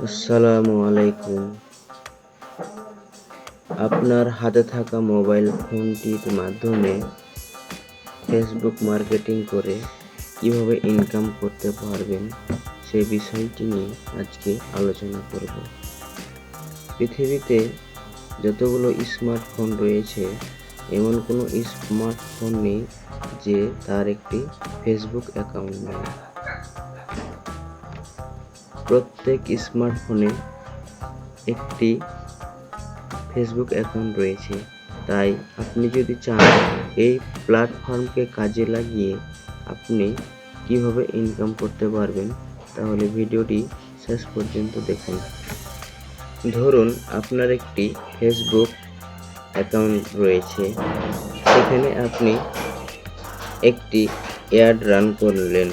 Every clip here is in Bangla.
আসসালামু আলাইকুম। আপনার হাতে থাকা মোবাইল ফোনটির মাধ্যমে ফেসবুক মার্কেটিং করে কীভাবে ইনকাম করতে পারবেন সে বিষয়টি নিয়ে আজকে আলোচনা করব। পৃথিবীতে যতগুলো স্মার্টফোন রয়েছে, এমন কোনো স্মার্টফোন নেই যে তার একটি ফেসবুক অ্যাকাউন্ট নেই। প্রত্যেক স্মার্টফোনে একটি ফেসবুক অ্যাকাউন্ট রয়েছে। তাই আপনি যদি চান এই প্ল্যাটফর্মকে কাজে লাগিয়ে আপনি কীভাবে ইনকাম করতে পারবেন, তাহলে ভিডিওটি শেষ পর্যন্ত দেখুন। ধরুন আপনার একটি ফেসবুক অ্যাকাউন্ট রয়েছে। সেখানে আপনি একটি অ্যাড রান করলেন।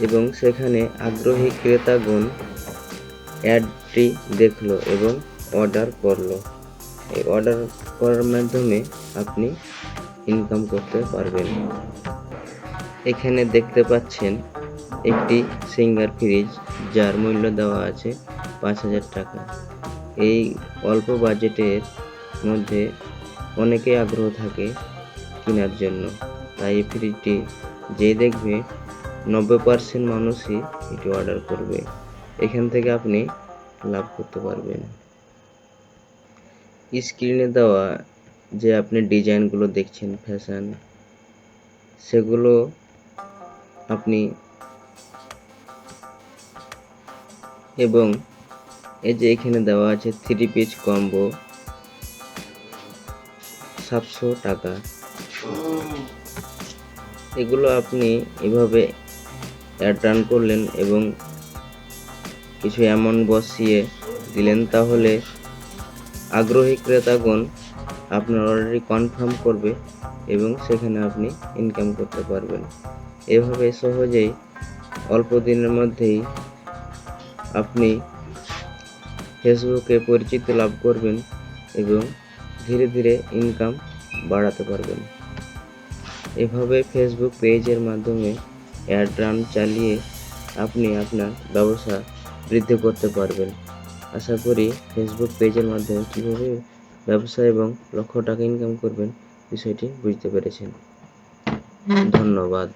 এবং সেখানে আগ্রহী ক্রেতাগণ অ্যাডটি দেখল এবং অর্ডার করল। এই অর্ডার করার মাধ্যমে আপনি ইনকাম করতে পারবেন। এখানে দেখতে পাচ্ছেন একটি সিঙ্গার ফ্রিজ, যার মূল্য দেওয়া আছে পাঁচ হাজার টাকা। এই অল্প বাজেটের মধ্যে অনেকে আগ্রহ থাকে কেনার জন্য। তাই এই ফ্রিজটি যে দেখবে নব্বই পার্সেন্ট মানুষই এটি অর্ডার করবে। এখান থেকে আপনি লাভ করতে পারবেন। স্ক্রিনে দেওয়া যে আপনি ডিজাইনগুলো দেখছেন ফ্যাশন সেগুলো আপনি এবং এই যে এখানে দেওয়া আছে থ্রি পিস কম্বো সাতশো টাকা। এগুলো আপনি এভাবে অ্যাড রান করলেন এবং কিছু অ্যামাউন্ট বসিয়ে দিলেন তাহলে আগ্রহী ক্রেতাগণ আপনার অর্ডারটি কনফার্ম করবে এবং সেখানে আপনি ইনকাম করতে পারবেন। এভাবে সহজেই অল্প দিনের মধ্যেই আপনি ফেসবুকে পরিচিতি লাভ করবেন এবং ধীরে ধীরে ইনকাম বাড়াতে পারবেন। এভাবে ফেসবুক পেজের মাধ্যমে অ্যাড রান চালিয়ে আপনি আপনার ব্যবসা বৃদ্ধি করতে পারবেন। আশা করি ফেসবুক পেজের মাধ্যমে কীভাবে ব্যবসা এবং লক্ষ টাকা ইনকাম করবেন বিষয়টি বুঝতে পেরেছেন। ধন্যবাদ।